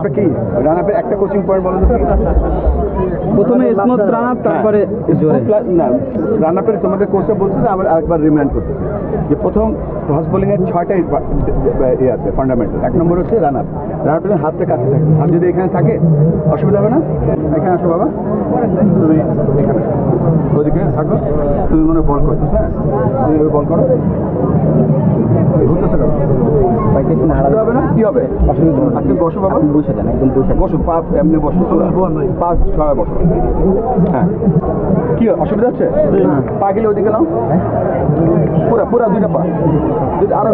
আপটা কি রান আপের একটা কোচিং পয়েন্ট বলো তো প্রথমে স্মুথ রান আপ তারপরে হ্যাঁ, জোরে না রান আপের তোমাদের কোচটা বলছে যে আবার আরেকবার রিমাইন্ড করতেছে যে প্রথম ফাস্ট বোলিং এর ছয়টা ইয়ে আছে ফান্ডামেন্টাল এক নম্বর হচ্ছে রান আপ রান আপের হাতটা কাছে থাকে। হাত যদি এখানে থাকে অসুবিধা হবে না? এখানে আসো বাবা। তুমি এখানে। ওদিকে থাকো। তুমি মনে বল করছ হ্যাঁ? তুমি বল করো। ঘুরতেছে কি হবে? আপনি বসো বাবা। বসে যান একদম বসে বসো পা এমনি বসো। পা ছড়া বসো। হ্যাঁ। কি অসুবিধা হচ্ছে? পা গেলে ওদিকে নাও। পুরা পুরা দুইটা পা। আরও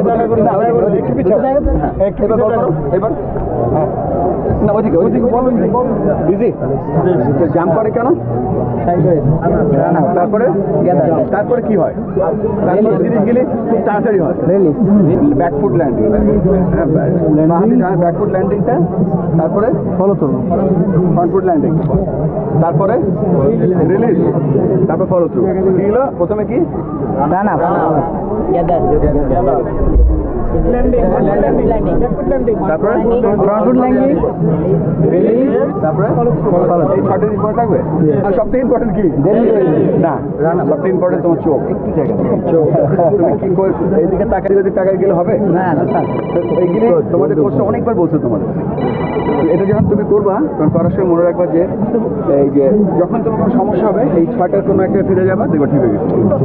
একটু পিছাও। হ্যাঁ, এবার হ্যাঁ। না ওইদিকে ওইদিকে বলো ইজি জাম্প করে কেন? তারপরে তারপরে কি হয়? তারপরে জিনিস গেলে খুব তাড়াতাড়ি হয়। ব্যাকফুট ল্যান্ডিং ব্যাকফুট ল্যান্ডিংটা তারপরে follow through front foot landing তারপরে রিলিজ তারপরে ফলো থ্রু কি হলো প্রথমে কি? রান আপ তারপরে? ফ্রন্ট ফুট ল্যান্ডিং রিলিজ তারপরে এই ইম্পর্টেন্ট থাকবে? আর সবথেকে ইম্পর্টেন্ট কি? না সবথেকে ইম্পর্টেন্ট তোমার চোখ। একটু জায়গা চোখ। তুমি কি করে এইদিকে তাকাই যদি তাকাই গেলে হবে? না না স্যার। তো এইগুলি তোমাদের কোচটা অনেকবার বলছে তোমাদের। এটা যখন তুমি করবা তখন করার সময় মনে রাখবা যে এই যে যখন তোমার কোনো সমস্যা হবে এই ছয়টার কোনো একটা ফিরে যাবা দেখবা ঠিক হয়ে গেছে।